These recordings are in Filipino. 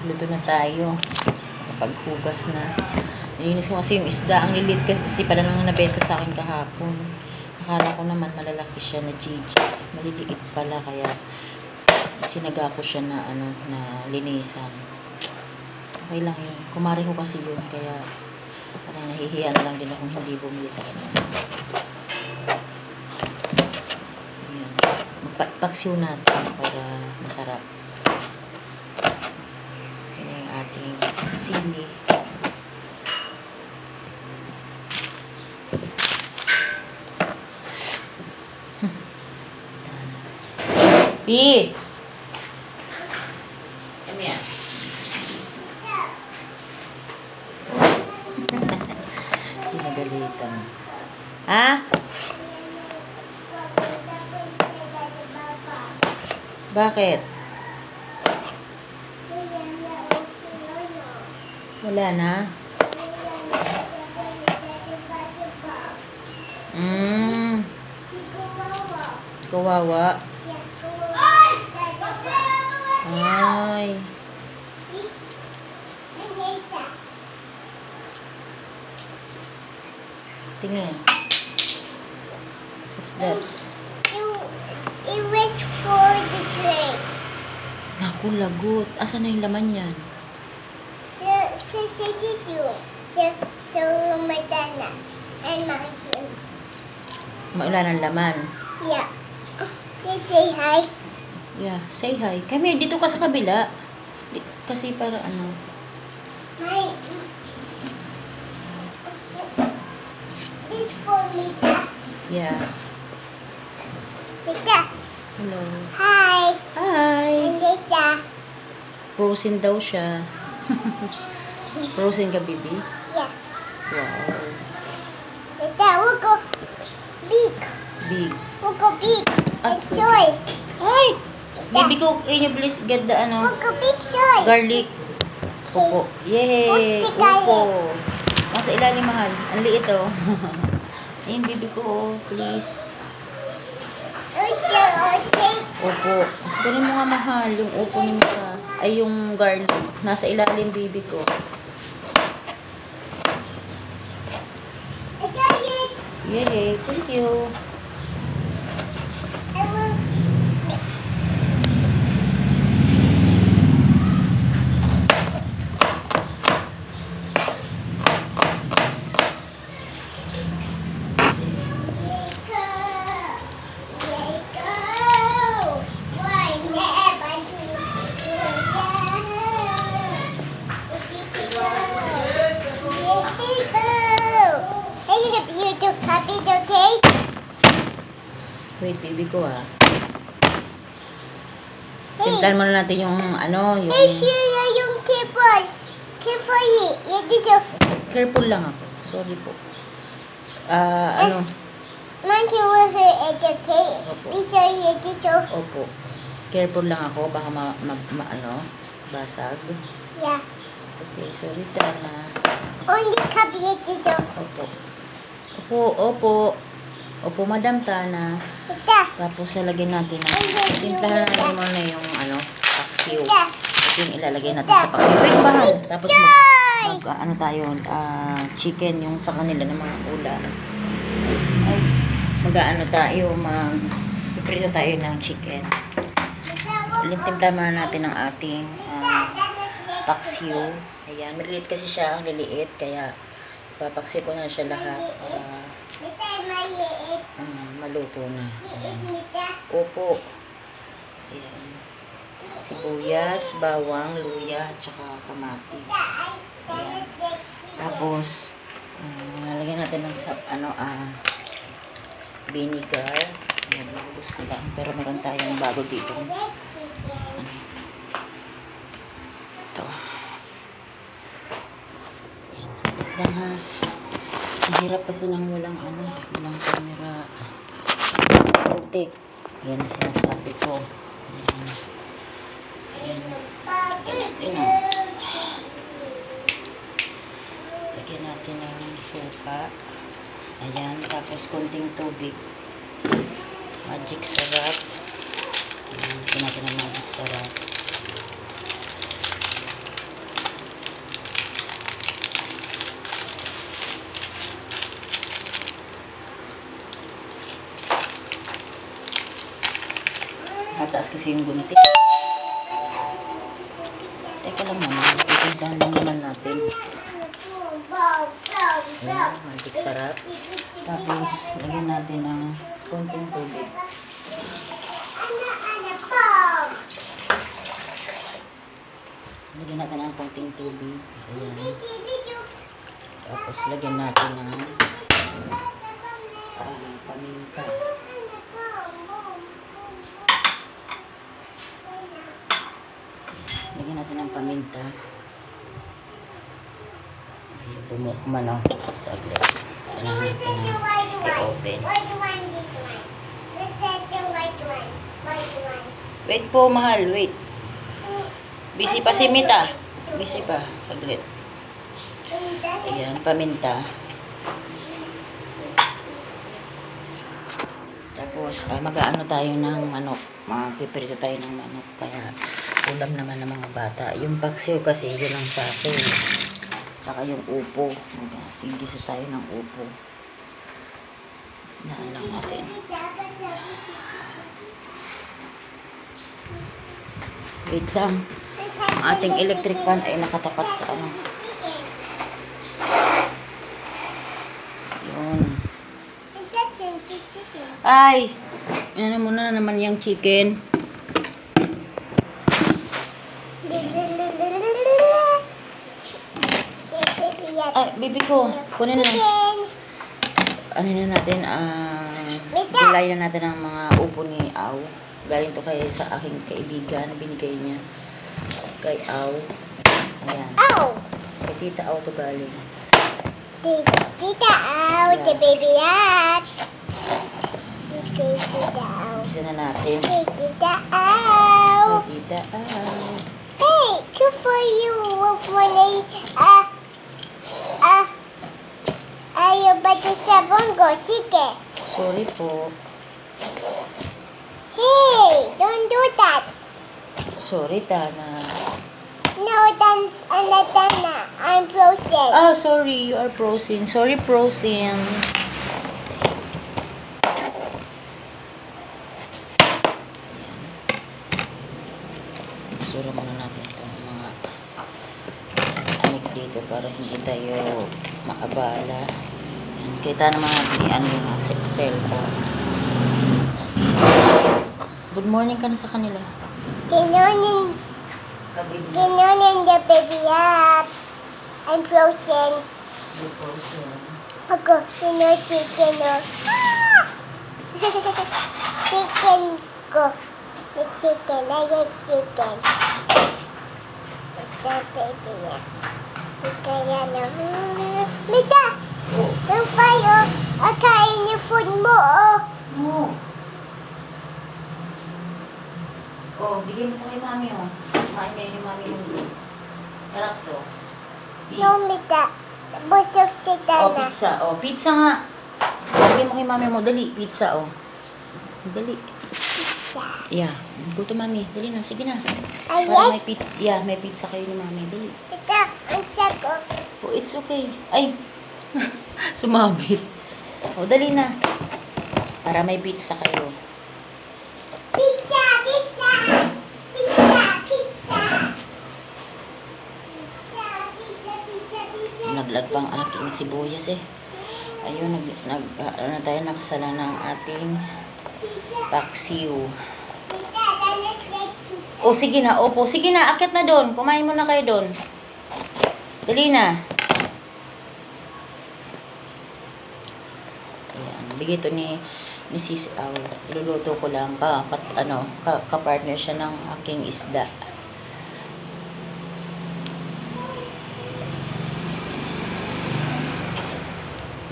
Magluto na tayo. Kapaghugas na. Nilinis ko kasi yung isda. Ang lilit kasi pala nang nabenta sa akin kahapon. Akala ko naman malalaki siya na Gigi. Maliliit pala kaya sinaga ko siya na ano na linisan. Okay lang yun. Kumari ko kasi yun kaya parang nahihiya na lang din akong hindi bumili sa kanya. Ayan. Magpaksiw natin para masarap. Ito na yung ating sili. Pi! Come here. Pinagalitan. Ha? Bakit? Wala na? Mm, kawawa. Ay. Tingin. What's that? It was for this way. Naku, lagot. Asan na yung laman yan? So, so, so, so, so, Madonna and Mountain. Maulan ang laman. Yeah. Just say hi. Yeah, say hi. Come here, dito ka sa kabila. Di- kasi para ano. Hi. This for Mika. Yeah. Mika. Hello. Hi. Hi. And this, uh, Frozen daw siya. Frozen ka, baby? yeah. Wow. Mika, we'll go big. Big. We'll go big. Ah, And soy. Hi! Baby ko, can you please get the ano? We'll go big soy. Garlic. Opo. Yay! Opo. Nasa ilalim, mahal. Ang liit, oh. Ayun, baby ko, oh. Please. Opo. Ganun mo nga, mahal. Yung opo ni Mika. Ay, yung garlic. Nasa ilalim, baby ko. I got it. Yay! Thank you. I will. Copy, okay? Wait, baby ko, ah. Hey, Timplan muna natin yung, ano, hey, yung... Shira, yung keyboard. Keyboard, yan dito. Careful lang ako. Sorry po. Ah, ano? Monkey will her educate. Opo. Sorry, yan dito. Opo. Careful lang ako. Baka ma, ma, ma ano, basag. Yeah. Okay, sorry, Tana. Only copy yan dito. Opo. Opo, opo. Opo, Madam Tana. Tapos, lalagyan natin ng... Ay, Timplahan natin muna yung, ano, paksiw. Ito. Yung ilalagay natin sa paksiw. Wait, bahal. Tapos, mag, mag, ano tayo, ah, chicken yung sa kanila ng mga ulam. Mag-ano tayo, mag, iprito tayo ng chicken. Lintimplahan muna natin ang ating ah, paksiw. Ayan, maliliit kasi siya, ang liliit, kaya papaksiw ko na siya lahat Mita, maliit. ah, maluto na. Ayan. mita. Opo. Ayan. Sibuyas, bawang, luya, at saka kamatis. Ayan. Tapos, ah, lalagyan natin ng sap, ano, ah, vinegar. Ayan, nabubos ko lang. Pero meron tayong bago dito. Ano? Ito. Ayan, sabit lang ha. Ang kasi nang walang ano, walang camera. Protect. Yan ang sinasabi ko. Ayan. Ayan. Lagyan natin ng lagyan natin ng suka. Ayan. Tapos konting tubig. Magic sarap. Ayan. Lagyan natin ng magic sarap. Kasi yung gunting. Teka lang naman, titindahan lang naman natin. Ayan, mantik sarap. Tapos, lagyan natin ng konting tubig. Lagyan natin ng konting tubig. Ayan. Tapos, lagyan natin ng parang paminta. Lagyan natin ng paminta. Ayan, bumukman o. Saglit. Kailangan natin ng i-open. Wait po, mahal. Wait. Busy pa si Mita. Busy pa. Saglit. Ayan, paminta. Tapos, ah, mag-aano tayo ng manok. Magpiprito tayo ng manok. Kaya, ulam naman ng mga bata. Yung paksiw kasi, yun ang sa akin. Tsaka yung upo. Magsigisa tayo ng upo. Naan lang natin. Wait lang. Ang ating electric fan ay nakatapat sa ano. Yun. Ay! Ano mo na naman yung chicken? Ay, bibi ko. Kunin na. Ano na natin, ah... gulay na natin ang mga upo ni Aw. Galing to kay sa aking kaibigan. Binigay niya. Kay Aw. Ayan. Oh, Kay Tita Aw to galing. Tita out, the baby. Tita out. Isa na natin. Tita out. Kay Tita Aw. Hey, good for you. When I, ah, ah, ayaw ba ito sa bongo? Sige. Sorry po. Hey, don't do that. Sorry, Tana. No, dan, ana, dana. I'm frozen. Ah, sorry. You are frozen. Sorry, frozen. Basura muna natin itong mga anik dito para hindi tayo maabala. Kita naman natin ano yung cellphone. Good morning ka na sa kanila. Kinonin, kinonin the baby up. I'm frozen. Ako, sino chicken o? Ah! chicken ko. The chicken, I like chicken. The baby up. Kaya na. Mita! Yung fire, akain yung food mo, oh. No. Oh, bigyan mo kay mami, oh. Kumain kayo ni mami mo. Sarap to. No, Mita. Busog si Oh, Dana. pizza. Oh, pizza nga. Bigyan mo kay mami mo. Dali, pizza, oh. Dali. Yeah. Go to mami. Dali na. Sige na. Para Ayan. may pizza. Yeah, may pizza kayo ni mami. Dali. Mita, ang sako. Oh, it's okay. Ay. Sumabit. Oh, dali na. Para may pizza kayo. Pizza, pizza. Pizza, pizza. Pizza, pizza, pizza, pizza. Naglag pa ang aking sibuyas eh. Ayun, nag, nag ah, ano tayo, nakasala na ang ating paksiw. O, sige na. Opo, sige na. Akit na doon. Kumain muna kayo doon. Dali na. Ayan. Bigay to ni ni Sis Aw. Iluluto ko lang ka, kat, ano, ka, ka-partner siya ng aking isda.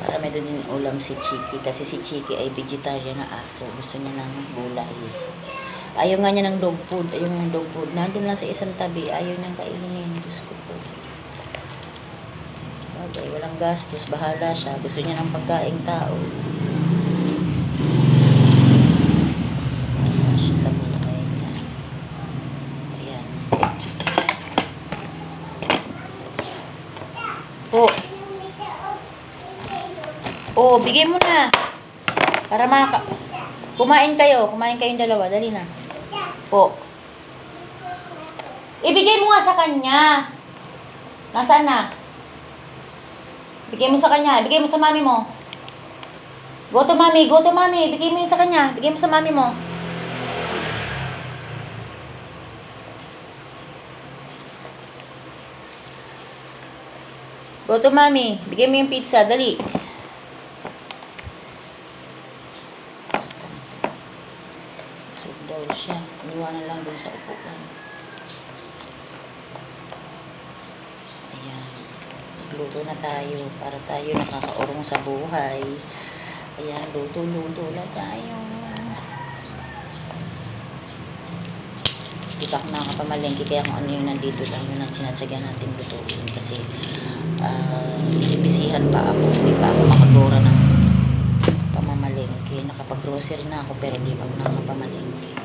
Para may din ulam si Chiki. Kasi si Chiki ay vegetarian na aso. Gusto niya ng gulay. Ayaw nga niya ng dog food. Ayaw ng dog food. Nandun lang sa isang tabi. Ayaw niyang kainin. Diyos ko po. Bagay, walang gastos. Bahala siya. Gusto niya ng pagkaing tao. Bahala siya sa buhay niya. Ayan. Po. Oo, bigay mo na. Para maka... Kumain kayo. Kumain kayong dalawa. Dali na. Po. Ibigay mo nga sa kanya. Nasaan na? Bigay mo sa kanya. Bigay mo sa mami mo. Go to mami. Go to mami. Bigay mo yun sa kanya. Bigay mo sa mami mo. Go to mami. Bigay mo yung pizza. Dali. Busog daw siya. Iniwanan lang doon sa upuan. Ayan. Luto na tayo para tayo nakakaurong sa buhay. Ayan, luto-luto na tayo. Di pa ako nakakapamalengke kaya kung ano yung nandito lang yun ang sinasagyan natin lutuin kasi ah bisibisihan pa ako. Hindi pa ako makagora ng pamamalengke. Nakapag-grocery na ako pero di pa ako nakakapamalengke.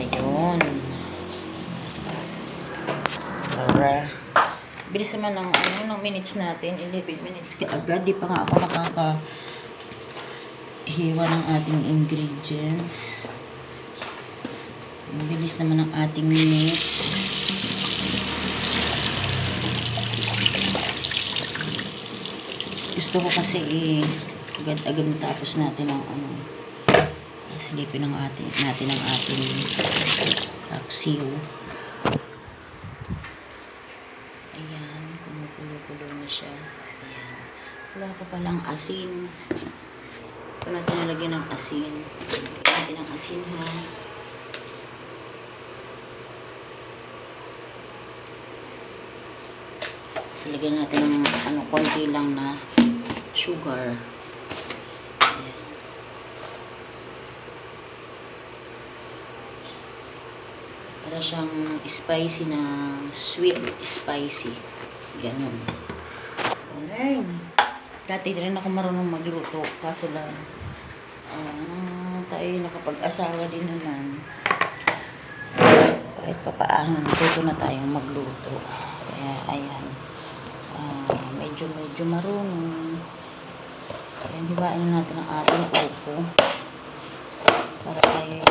Ayun. Para. Bilis ng, ano, ng minutes natin. 11 minutes ka agad. Di pa nga ako nakaka hiwa ng ating ingredients. Bilis naman ng ating minutes. Gusto ko kasi eh, agad-agad matapos natin ang ano, silipin ng ating, natin ang ating aksiw. Ayan, kumukulo-kulo na siya. Ayan. Wala pa palang asin. Ito natin nalagyan ng asin. Natin ng asin ha. Tapos lagyan natin ng ano, konti lang na sugar. Para siyang spicy na sweet spicy. Ganun. Ganun. Dati rin ako marunong magluto. Kaso lang, ah, tayo nakapag-asawa din naman. Kahit papaano, natuto na tayong magluto. Kaya, ayan. Ah, medyo, medyo marunong. Kaya, hiwain na natin ang ating upo. Para tayo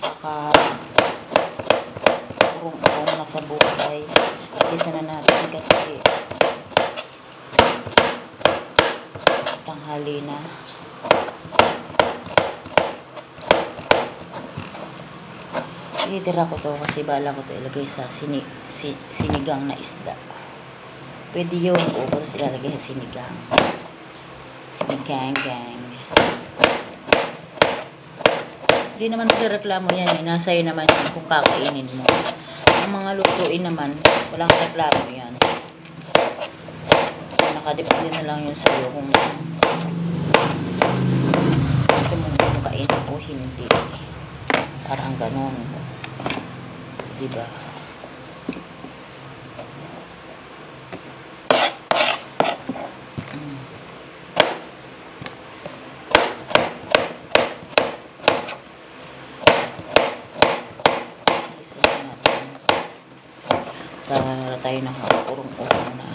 baka urong-urong na sa buhay. Isa na natin kasi tanghali na. Itira ko to kasi bala ko to ilagay sa sini, si, sinigang na isda. Pwede yun o tapos ilalagay sa sinigang. Sinigang gang. Hindi naman magreklamo yan eh. Nasa iyo naman yan kung kakainin mo. Ang mga lutuin naman, walang reklamo yan. Nakadepende na lang yun sa'yo kung gusto mo kainin o hindi. Parang ganon. Diba? Mm. Alisin na natin. Para tayo nakakurong-urong na.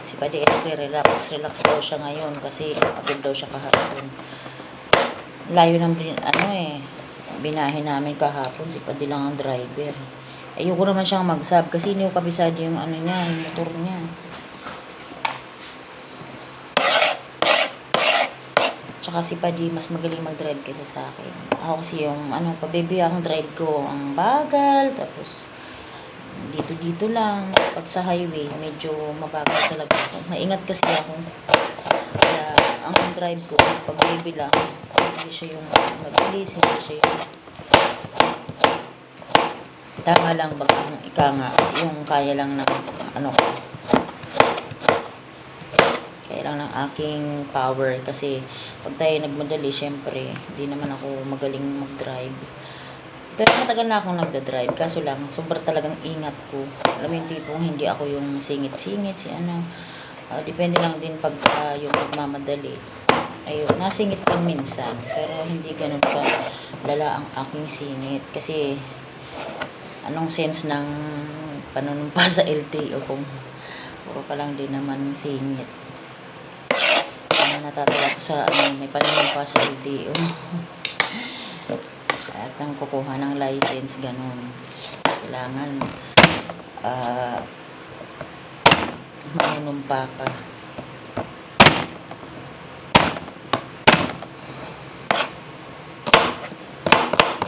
Si Padi relax relax daw siya ngayon kasi pagod daw siya kahapon. Layo ng ano eh, binahe namin kahapon. Si Padi lang ang driver. Ayoko naman siyang mag-sub kasi hindi ko kabisado yung ano niya, yung motor niya. Tsaka si Padi mas magaling mag-drive kaysa sa akin. Ako kasi yung ano, pabibi ang drive ko, ang bagal, tapos dito-dito lang. Pag sa highway, medyo mabagal talaga ako. Maingat kasi ako. Kaya ang drive ko, pag baby lang, hindi siya yung mabilis, hindi siya yung tama lang bag ang ika nga, yung kaya lang ng ano ko. Kaya lang ng aking power kasi pag tayo nagmadali, syempre, hindi naman ako magaling mag-drive. Pero matagal na akong nagda-drive. Kaso lang, sobrang talagang ingat ko. Alam mo yung tipong hindi ako yung singit-singit, si ano. Ah, depende lang din pag ah, yung nagmamadali. Ayun, nasingit din minsan. Pero hindi ganun ka lala ang aking singit. Kasi, anong sense ng panunumpa sa LTO kung puro ka lang din naman singit. Kaya natatawa ko sa ano, may panunumpa sa LTO. At ang kukuha ng license, ganun. Kailangan, ah, manunumpa ka.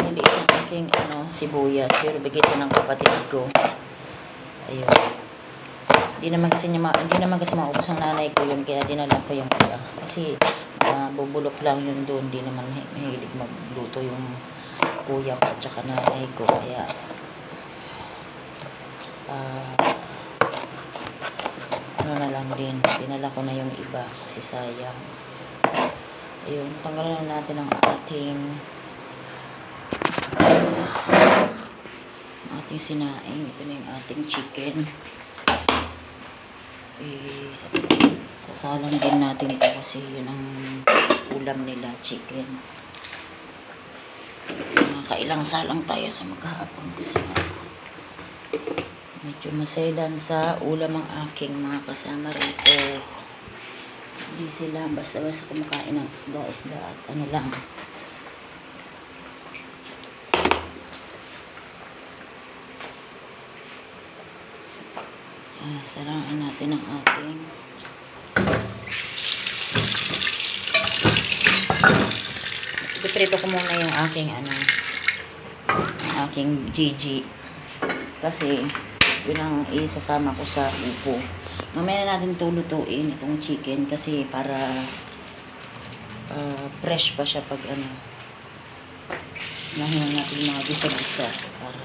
Hindi ang aking ano, sibuyas. Pero bigay ko ng kapatid ko. Ayun. Hindi naman kasi niya hindi naman kasi maubos ang nanay ko yun kaya dinala ko yung iba. Kasi bubulok lang yun doon. Hindi naman mahi- mahilig magluto yung kuya ko at saka nanay ko. Kaya ah, ano na lang din. Dinala ko na yung iba kasi sayang. Ayun, tanggalan na natin ang ating ating sinaing. Ito na yung ating chicken. Eh, sasalang din natin ito kasi yun ang ulam nila, chicken. Nakailang salang tayo sa maghapon kasi medyo masailan sa ulam ang aking mga kasama rito. Hindi sila basta-basta kumakain ng isda-isda at ano lang. Sarangin natin ang ating Iprito ko muna yung aking ano ang aking GG kasi yun ang isasama ko sa upo. Mamaya na natin tulutuin itong chicken kasi para ah, fresh pa siya pag ano nahinan natin yung mga bisa-bisa para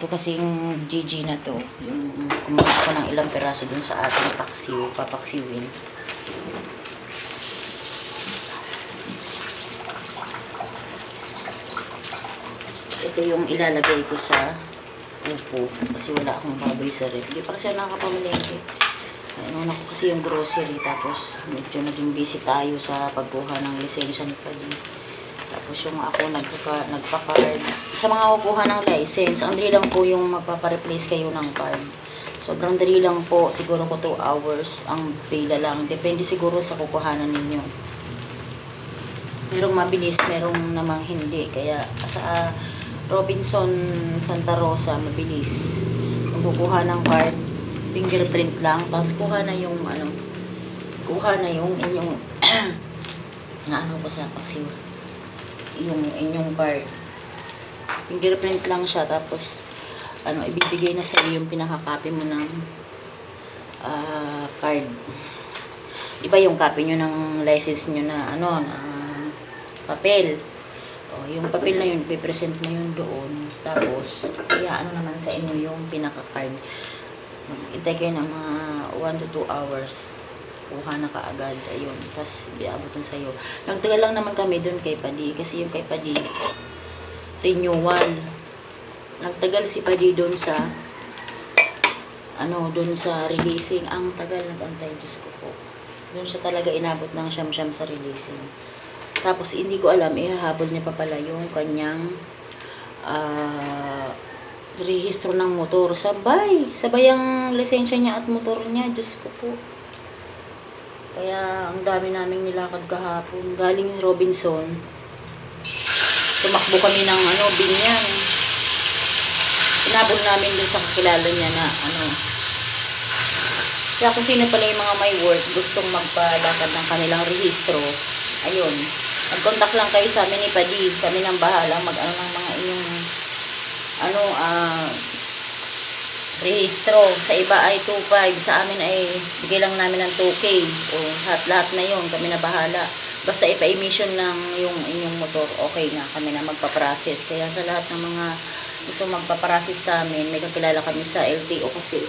ito kasing GG na to. Yung kumuha ko ng ilang peraso dun sa ating paksiw papaksiwin. Ito yung ilalagay ko sa upo kasi wala akong baboy sa ref hindi pa kasi nakakapamalengke. Ano ko kasi yung grocery tapos medyo naging busy tayo sa pagkuha ng lisensya ni Pali tapos yung ako nagpaka, nagpa-card sa mga kukuha ng license ang dali lang po yung magpapa-replace kayo ng card. Sobrang dali lang po siguro ko 2 hours ang pila lang. Depende siguro sa kukuhanan ninyo. Merong mabilis, merong namang hindi. Kaya sa Robinson Santa Rosa, mabilis. Kung kukuha ng card, fingerprint lang, tapos kuha na yung ano, kuha na yung inyong na ano ko sa paksiw yung inyong card. Fingerprint lang siya tapos ano ibibigay na sa iyo yung pinaka-copy mo ng ah, card. Iba yung copy nyo ng license nyo na ano na papel. O, yung papel na yun pipresent mo yun doon. Tapos kaya ano naman sa inyo yung pinaka-card. Mag-intay kayo ng mga 1 to 2 hours kuha na kaagad. Ayun tapos biabutan sa iyo nagtagal lang naman kami doon kay Padi kasi yung kay Padi renewal. Nagtagal si Padi doon sa ano doon sa releasing. Ang tagal nagantay Diyos ko po. Doon siya talaga inabot ng siyam-siyam sa releasing. Tapos hindi ko alam ihahabol niya pa pala yung kanyang ah rehistro ng motor. Sabay! Sabay ang lisensya niya at motor niya Diyos ko po kaya ang dami naming nilakad kahapon. Galing Robinson. Tumakbo kami ng ano, binyan. Inabol namin dun sa kakilala niya na ano. Kaya kung sino pala yung mga may work, gustong magpalakad ng kanilang rehistro, ayun. Mag-contact lang kayo sa amin ni Padi. Kami nang bahala mag-ano ng mga inyong ano, ah, rehistro. Sa iba ay 2.5. Sa amin ay bigay lang namin ng 2K. O lahat-lahat na yun. Kami na bahala. Basta ipa-emission ng yung inyong motor, okay na. Kami na magpa-process. Kaya sa lahat ng mga gusto magpa-process sa amin, may kakilala kami sa LTO kasi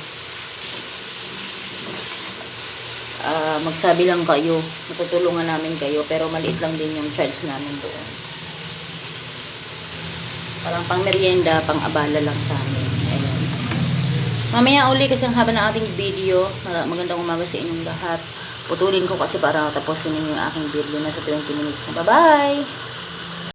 ah magsabi lang kayo. Matutulungan namin kayo. Pero maliit lang din yung charge namin doon. Parang pang merienda, pang abala lang sa amin. Mamaya uli kasi ang haba ng ating video. Magandang umaga sa inyong lahat. Putulin ko kasi para tapusin yung aking video na sa 20 minutes. Bye-bye!